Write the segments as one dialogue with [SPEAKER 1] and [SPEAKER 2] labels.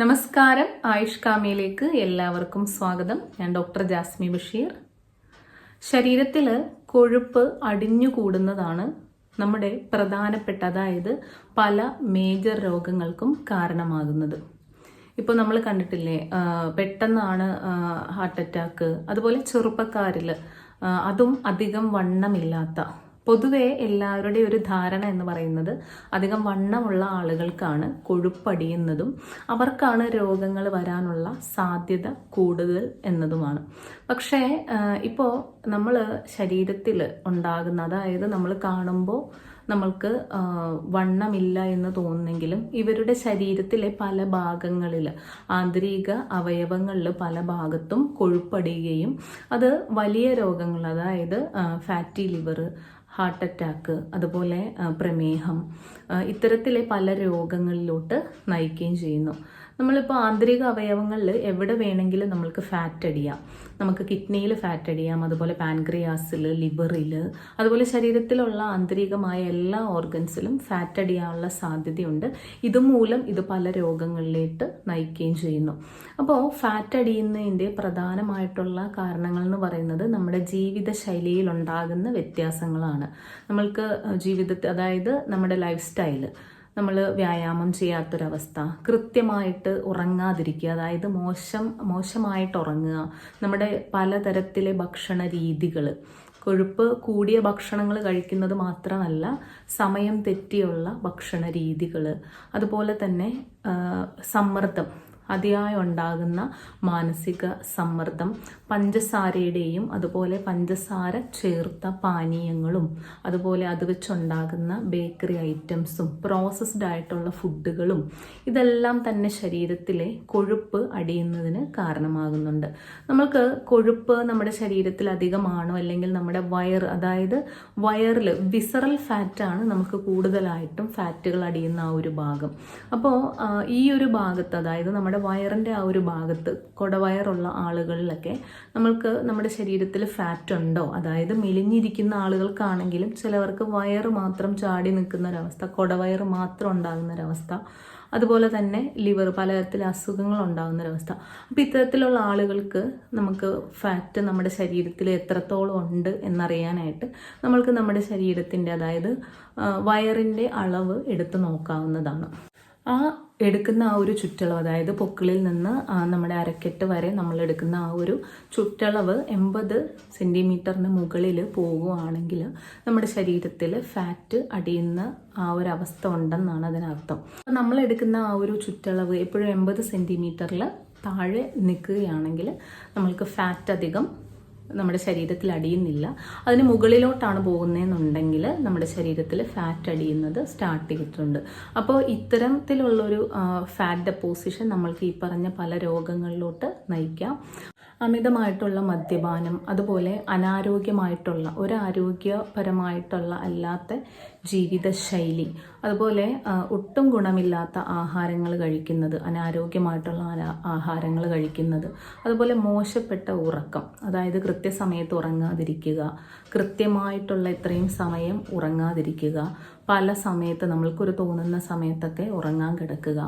[SPEAKER 1] നമസ്കാരം. ആയുഷ് കാമയിലേക്ക് എല്ലാവർക്കും സ്വാഗതം. ഞാൻ ഡോക്ടർ ജാസ്മി ബഷീർ. ശരീരത്തിൽ കൊഴുപ്പ് അടിഞ്ഞുകൂടുന്നതാണ് നമ്മുടെ പ്രധാനപ്പെട്ട അതായത് പല മേജർ രോഗങ്ങൾക്കും കാരണമാകുന്നത്. ഇപ്പോൾ നമ്മൾ കണ്ടിട്ടില്ലേ പെട്ടെന്നാണ് ഹാർട്ട് അറ്റാക്ക് അതുപോലെ ചെറുപ്പക്കാരിൽ അതും അധികം വണ്ണമില്ലാത്ത പൊതുവെ എല്ലാവരുടെയും ഒരു ധാരണ എന്ന് പറയുന്നത് അധികം വണ്ണമുള്ള ആളുകൾക്കാണ് കൊഴുപ്പടിയുന്നതും അവർക്കാണ് രോഗങ്ങൾ വരാനുള്ള സാധ്യത കൂടുതൽ എന്നതുമാണ്. പക്ഷേ ഇപ്പോൾ നമ്മൾ ശരീരത്തിൽ ഉണ്ടാകുന്ന അതായത് നമ്മൾ കാണുമ്പോൾ നമ്മൾക്ക് വണ്ണമില്ല എന്ന് തോന്നുന്നെങ്കിലും ഇവരുടെ ശരീരത്തിലെ പല ഭാഗങ്ങളിൽ ആന്തരിക അവയവങ്ങളിൽ പല ഭാഗത്തും കൊഴുപ്പടിയുകയും അത് വലിയ രോഗങ്ങൾ അതായത് ഫാറ്റി ലിവർ ഹാർട്ട് അറ്റാക്ക് അതുപോലെ പ്രമേഹം ഇത്തരത്തിലെ പല രോഗങ്ങളിലോട്ട് നയിക്കുകയും ചെയ്യുന്നു. നമ്മളിപ്പോൾ ആന്തരിക അവയവങ്ങളിൽ എവിടെ വേണമെങ്കിലും നമ്മൾക്ക് ഫാറ്റ് അടിയാം. നമുക്ക് കിഡ്നിയിൽ ഫാറ്റ് അടിയാം അതുപോലെ പാൻക്രിയാസിൽ ലിവറിൽ അതുപോലെ ശരീരത്തിലുള്ള ആന്തരികമായ എല്ലാ ഓർഗൻസിലും ഫാറ്റ് അടിയാനുള്ള സാധ്യതയുണ്ട്. ഇതുമൂലം ഇത് പല രോഗങ്ങളിലേക്ക് നയിക്കുകയും ചെയ്യുന്നു. അപ്പോൾ ഫാറ്റ് അടിയുന്നതിന്റെ പ്രധാനമായിട്ടുള്ള കാരണങ്ങൾ എന്ന് പറയുന്നത് നമ്മുടെ ജീവിത ശൈലിയിൽ ഉണ്ടാകുന്ന വ്യത്യാസങ്ങളാണ്. നമ്മൾക്ക് ജീവിതത്തിൽ അതായത് നമ്മുടെ ലൈഫ് സ്റ്റൈൽ. നമ്മൾ വ്യായാമം ചെയ്യാത്തൊരവസ്ഥ കൃത്യമായിട്ട് ഉറങ്ങാതിരിക്കുക അതായത് മോശം മോശമായിട്ട് ഉറങ്ങുക നമ്മുടെ പലതരത്തിലെ ഭക്ഷണ രീതികൾ കൊഴുപ്പ് കൂടിയ ഭക്ഷണങ്ങൾ കഴിക്കുന്നത് മാത്രമല്ല സമയം തെറ്റിയുള്ള ഭക്ഷണ രീതികൾ അതുപോലെ തന്നെ സമ്മർദ്ദം. അതിയായി ഉണ്ടാകുന്ന മാനസിക സമ്മർദ്ദം പഞ്ചസാരയുടെയും അതുപോലെ പഞ്ചസാര ചേർത്ത പാനീയങ്ങളും അതുപോലെ അത് വെച്ചുണ്ടാകുന്ന ബേക്കറി ഐറ്റംസും പ്രോസസ്ഡ് ആയിട്ടുള്ള ഫുഡുകളും ഇതെല്ലാം തന്നെ ശരീരത്തിലെ കൊഴുപ്പ് അടിയുന്നതിന് കാരണമാകുന്നുണ്ട്. നമ്മൾക്ക് കൊഴുപ്പ് നമ്മുടെ ശരീരത്തിൽ അധികമാണോ അല്ലെങ്കിൽ നമ്മുടെ വയർ അതായത് വയറിൽ വിസറൽ ഫാറ്റാണ് നമുക്ക് കൂടുതലായിട്ടും ഫാറ്റുകൾ അടിയുന്ന ആ ഒരു ഭാഗം. അപ്പോൾ ഈ ഒരു ഭാഗത്ത് അതായത് നമ്മുടെ വയറിന്റെ ആ ഒരു ഭാഗത്ത് കുടവയറുള്ള ആളുകളിലൊക്കെ നമ്മൾക്ക് നമ്മുടെ ശരീരത്തിൽ ഫാറ്റ് ഉണ്ടോ? അതായത് മെലിഞ്ഞിരിക്കുന്ന ആളുകൾക്കാണെങ്കിലും ചിലവർക്ക് വയറ് മാത്രം ചാടി നിൽക്കുന്ന ഒരവസ്ഥ കൊടവയറ് മാത്രം ഉണ്ടാകുന്ന ഒരവസ്ഥ അതുപോലെ തന്നെ ലിവർ പലതരത്തിൽ അസുഖങ്ങൾ ഉണ്ടാകുന്ന ഒരവസ്ഥ അപ്പോൾ ഇത്തരത്തിലുള്ള ആളുകൾക്ക് നമുക്ക് ഫാറ്റ് നമ്മുടെ ശരീരത്തിൽ എത്രത്തോളം ഉണ്ട് എന്നറിയാനായിട്ട് നമ്മൾക്ക് നമ്മുടെ ശരീരത്തിന്റെ അതായത് വയറിന്റെ അളവ് എടുത്തു നോക്കാവുന്നതാണ്. ആ എടുക്കുന്ന ആ ഒരു ചുറ്റളവ് അതായത് പൊക്കിളിൽ നിന്ന് നമ്മുടെ അരക്കെട്ട് വരെ നമ്മൾ എടുക്കുന്ന ആ ഒരു ചുറ്റളവ് എൺപത് സെന്റിമീറ്ററിന് മുകളിൽ പോകുകയാണെങ്കിൽ നമ്മുടെ ശരീരത്തിൽ ഫാറ്റ് അടിയുന്ന ആ ഒരു അവസ്ഥ ഉണ്ടെന്നാണ് അതിനർത്ഥം. നമ്മൾ എടുക്കുന്ന ആ ഒരു ചുറ്റളവ് എപ്പോഴും എൺപത് സെന്റിമീറ്ററിൽ താഴെ നിൽക്കുകയാണെങ്കിൽ നമ്മൾക്ക് ഫാറ്റ് അധികം നമ്മുടെ ശരീരത്തിൽ അടിയുന്നില്ല. അതിന് മുകളിലോട്ടാണ് പോകുന്നതെന്നുണ്ടെങ്കിൽ നമ്മുടെ ശരീരത്തിൽ ഫാറ്റ് അടിയുന്നത് സ്റ്റാർട്ട് ചെയ്തിട്ടുണ്ട്. അപ്പോൾ ഇത്തരത്തിലുള്ളൊരു ഫാറ്റ് ഡെപ്പോസിഷൻ നമ്മൾക്ക് ഈ പറഞ്ഞ പല രോഗങ്ങളിലോട്ട് നയിക്കാം. അമിതമായിട്ടുള്ള മദ്യപാനം അതുപോലെ അനാരോഗ്യമായിട്ടുള്ള ഒരു ആരോഗ്യപരമായിട്ടുള്ള അല്ലാത്ത ജീവിതശൈലി. അതുപോലെ ഒട്ടും ഗുണമില്ലാത്ത ആഹാരങ്ങൾ കഴിക്കുന്നത് അനാരോഗ്യമായിട്ടുള്ള ആഹാരങ്ങൾ കഴിക്കുന്നത് അതുപോലെ മോശപ്പെട്ട ഉറക്കം. അതായത് കൃത്യസമയത്ത് ഉറങ്ങാതിരിക്കുക കൃത്യമായിട്ടുള്ള ഇത്രയും സമയം ഉറങ്ങാതിരിക്കുക പല സമയത്ത് നമ്മൾക്കൊരു തോന്നുന്ന സമയത്തൊക്കെ ഉറങ്ങാൻ കിടക്കുക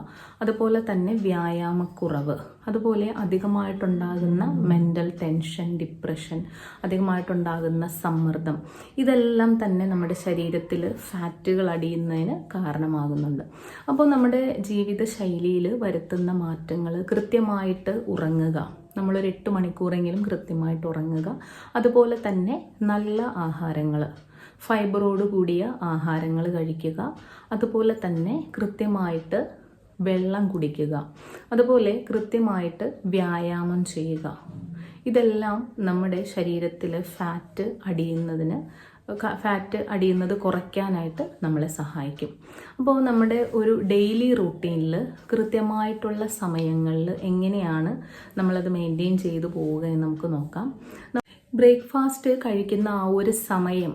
[SPEAKER 1] അതുപോലെ തന്നെ വ്യായാമക്കുറവ് അതുപോലെ അധികമായിട്ടുണ്ടാകുന്ന മെന്റൽ ടെൻഷൻ ഡിപ്രഷൻ അധികമായിട്ടുണ്ടാകുന്ന സമ്മർദ്ദം ഇതെല്ലാം തന്നെ നമ്മുടെ ശരീരത്തിൽ ഫാറ്റുകൾ അടിയുന്നതിന് കാരണമാകുന്നുണ്ട്. അപ്പോൾ നമ്മുടെ ജീവിത ശൈലിയിൽ വരുത്തുന്ന മാറ്റങ്ങൾ കൃത്യമായിട്ട് ഉറങ്ങുക. നമ്മളൊരു എട്ട് മണിക്കൂറെങ്കിലും കൃത്യമായിട്ട് ഉറങ്ങുക. അതുപോലെ തന്നെ നല്ല ആഹാരങ്ങൾ ഫൈബറോട് കൂടിയ ആഹാരങ്ങൾ കഴിക്കുക. അതുപോലെ തന്നെ കൃത്യമായിട്ട് വെള്ളം കുടിക്കുക. അതുപോലെ കൃത്യമായിട്ട് വ്യായാമം ചെയ്യുക. ഇതെല്ലാം നമ്മുടെ ശരീരത്തിൽ ഫാറ്റ് അടിയുന്നതിന് ഫാറ്റ് അടിയുന്നത് കുറയ്ക്കാനായിട്ട് നമ്മളെ സഹായിക്കും. അപ്പോൾ നമ്മുടെ ഒരു ഡെയിലി റൂട്ടീനിൽ കൃത്യമായിട്ടുള്ള സമയങ്ങളിൽ എങ്ങനെയാണ് നമ്മളത് മെയിന്റെയിൻ ചെയ്തു പോവുക എന്ന് നമുക്ക് നോക്കാം. ബ്രേക്ക്ഫാസ്റ്റ് കഴിക്കുന്ന ആ ഒരു സമയം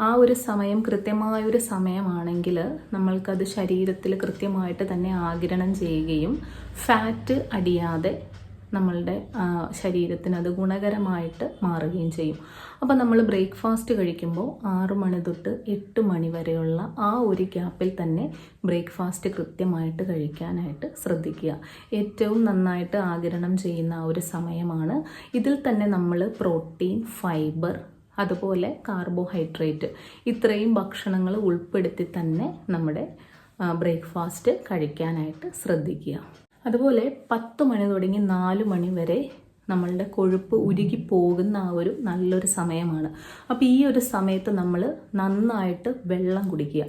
[SPEAKER 1] ആ ഒരു സമയം കൃത്യമായൊരു സമയമാണെങ്കിൽ നമ്മൾക്കത് ശരീരത്തിൽ കൃത്യമായിട്ട് തന്നെ ആഗിരണം ചെയ്യുകയും ഫാറ്റ് അടിയാതെ നമ്മളുടെ ശരീരത്തിന് അത് ഗുണകരമായിട്ട് മാറുകയും ചെയ്യും. അപ്പോൾ നമ്മൾ ബ്രേക്ക്ഫാസ്റ്റ് കഴിക്കുമ്പോൾ ആറു മണി തൊട്ട് എട്ട് മണി വരെയുള്ള ആ ഒരു ഗ്യാപ്പിൽ തന്നെ ബ്രേക്ക്ഫാസ്റ്റ് കൃത്യമായിട്ട് കഴിക്കാനായിട്ട് ശ്രദ്ധിക്കുക. ഏറ്റവും നന്നായിട്ട് ആകിരണം ചെയ്യുന്ന ആ ഒരു സമയമാണ്. ഇതിൽ തന്നെ നമ്മൾ പ്രോട്ടീൻ ഫൈബർ അതുപോലെ കാർബോഹൈഡ്രേറ്റ് ഇത്രയും ഭക്ഷണങ്ങൾ ഉൾപ്പെടുത്തി തന്നെ നമ്മുടെ ബ്രേക്ക്ഫാസ്റ്റ് കഴിക്കാനായിട്ട് ശ്രദ്ധിക്കുക. അതുപോലെ പത്ത് മണി തുടങ്ങി നാല് മണി വരെ നമ്മളുടെ കൊഴുപ്പ് ഉരുകി പോകുന്ന ആ ഒരു നല്ലൊരു സമയമാണ്. അപ്പോൾ ഈ ഒരു സമയത്ത് നമ്മൾ നന്നായിട്ട് വെള്ളം കുടിക്കുക.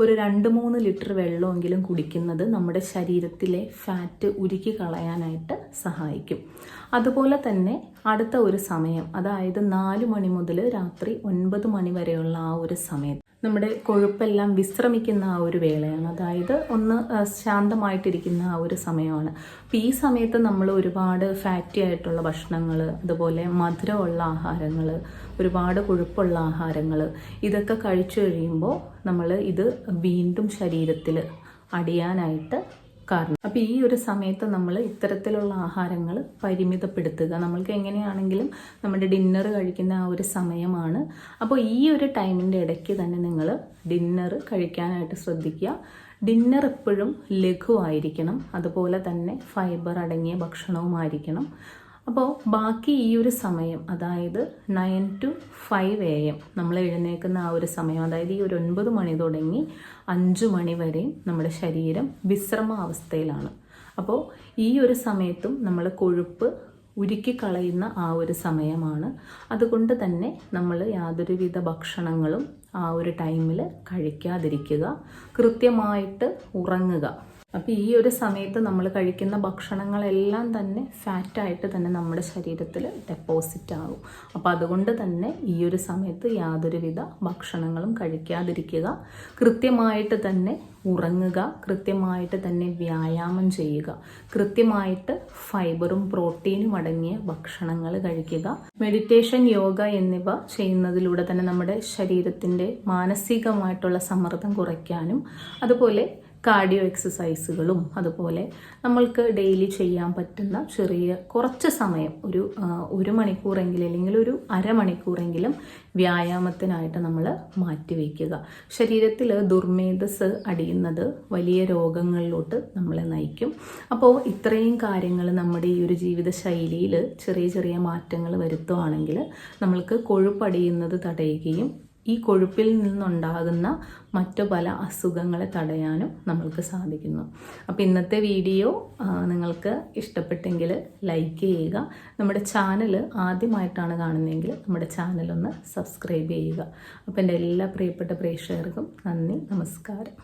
[SPEAKER 1] ഒരു രണ്ട് മൂന്ന് ലിറ്റർ വെള്ളമെങ്കിലും കുടിക്കുന്നത് നമ്മുടെ ശരീരത്തിലെ ഫാറ്റ് ഉരുക്കി കളയാനായിട്ട് സഹായിക്കും. അതുപോലെ തന്നെ അടുത്ത ഒരു സമയം അതായത് നാല് മണി മുതൽ രാത്രി ഒൻപത് മണി വരെയുള്ള ആ ഒരു സമയം. നമ്മുടെ കൊഴുപ്പെല്ലാം വിശ്രമിക്കുന്ന ആ ഒരു വേളയാണ്. അതായത് ഒന്ന് ശാന്തമായിട്ടിരിക്കുന്ന ആ ഒരു സമയമാണ്. അപ്പോൾ ഈ സമയത്ത് നമ്മൾ ഒരുപാട് ഫാറ്റി ആയിട്ടുള്ള ഭക്ഷണങ്ങൾ അതുപോലെ മധുരമുള്ള ആഹാരങ്ങൾ ഒരുപാട് കൊഴുപ്പുള്ള ആഹാരങ്ങൾ ഇതൊക്കെ കഴിച്ചു കഴിയുമ്പോൾ നമ്മൾ ഇത് വീണ്ടും ശരീരത്തിൽ അടിയാനായിട്ട് കാരണം. അപ്പോൾ ഈ ഒരു സമയത്ത് നമ്മൾ ഇത്തരത്തിലുള്ള ആഹാരങ്ങൾ പരിമിതപ്പെടുത്തുക. നമ്മൾക്ക് എങ്ങനെയാണെങ്കിലും നമ്മുടെ ഡിന്നർ കഴിക്കുന്ന ആ ഒരു സമയമാണ്. അപ്പോൾ ഈ ഒരു ടൈമിന്റെ ഇടയ്ക്ക് തന്നെ നിങ്ങൾ ഡിന്നർ കഴിക്കാനായിട്ട് ശ്രദ്ധിക്കുക. ഡിന്നർ എപ്പോഴും ലഘുവായിരിക്കണം. അതുപോലെ തന്നെ ഫൈബർ അടങ്ങിയ ഭക്ഷണവുമായിരിക്കണം. അപ്പോൾ ബാക്കി ഈ ഒരു സമയം അതായത് nine to five A M നമ്മൾ എഴുന്നേൽക്കുന്ന ആ ഒരു സമയം അതായത് ഈ ഒരു ഒൻപത് മണി തുടങ്ങി അഞ്ച് മണി വരെയും നമ്മുടെ ശരീരം വിശ്രമാവസ്ഥയിലാണ് അപ്പോൾ ഈ ഒരു സമയത്തും നമ്മൾ കൊഴുപ്പ് ഉരുക്കി കളയുന്ന ആ ഒരു സമയമാണ്. അതുകൊണ്ട് തന്നെ നമ്മൾ യാതൊരുവിധ ഭക്ഷണങ്ങളും ആ ഒരു ടൈമിൽ കഴിക്കാതിരിക്കുക. കൃത്യമായിട്ട് ഉറങ്ങുക. അപ്പോൾ ഈ ഒരു സമയത്ത് നമ്മൾ കഴിക്കുന്ന ഭക്ഷണങ്ങളെല്ലാം തന്നെ ഫാറ്റായിട്ട് തന്നെ നമ്മുടെ ശരീരത്തിൽ ഡെപ്പോസിറ്റ് ആകും. അപ്പോൾ അതുകൊണ്ട് തന്നെ ഈ ഒരു സമയത്ത് യാതൊരുവിധ ഭക്ഷണങ്ങളും കഴിക്കാതിരിക്കുക. കൃത്യമായിട്ട് തന്നെ ഉറങ്ങുക. കൃത്യമായിട്ട് തന്നെ വ്യായാമം ചെയ്യുക. കൃത്യമായിട്ട് ഫൈബറും പ്രോട്ടീനും അടങ്ങിയ ഭക്ഷണങ്ങൾ കഴിക്കുക. മെഡിറ്റേഷൻ യോഗ എന്നിവ ചെയ്യുന്നതിലൂടെ തന്നെ നമ്മുടെ ശരീരത്തിന്റെ മാനസികമായിട്ടുള്ള സമ്മർദ്ദം കുറയ്ക്കാനും അതുപോലെ കാർഡിയോ എക്സസൈസുകളും അതുപോലെ നമ്മൾക്ക് ഡെയിലി ചെയ്യാൻ പറ്റുന്ന ചെറിയ കുറച്ച് സമയം ഒരു ഒരു മണിക്കൂറെങ്കിലും അല്ലെങ്കിൽ ഒരു അരമണിക്കൂറെങ്കിലും വ്യായാമത്തിനായിട്ട് നമ്മൾ മാറ്റിവെക്കുക ശരീരത്തിൽ ദുർമേധസ് അടിയുന്നത് വലിയ രോഗങ്ങളിലോട്ട് നമ്മളെ നയിക്കും. അപ്പോൾ ഇത്രയും കാര്യങ്ങൾ നമ്മുടെ ഈ ഒരു ജീവിതശൈലിയിൽ ചെറിയ ചെറിയ മാറ്റങ്ങൾ വരുത്തുവാണെങ്കിൽ നമ്മൾക്ക് കൊഴുപ്പടിയുന്നത് തടയുകയും ഈ കൊഴുപ്പിൽ നിന്നുണ്ടാകുന്ന മറ്റു പല അസുഖങ്ങളെ തടയാനും നമ്മൾക്ക് സാധിക്കുന്നു. അപ്പോൾ ഇന്നത്തെ വീഡിയോ നിങ്ങൾക്ക് ഇഷ്ടപ്പെട്ടെങ്കിൽ ലൈക്ക് ചെയ്യുക. നമ്മുടെ ചാനൽ ആദ്യമായിട്ടാണ് കാണുന്നതെങ്കിൽ നമ്മുടെ ചാനലൊന്ന് സബ്സ്ക്രൈബ് ചെയ്യുക. അപ്പോൾ എന്റെ എല്ലാ പ്രിയപ്പെട്ട പ്രേക്ഷകർക്കും നന്ദി നമസ്കാരം.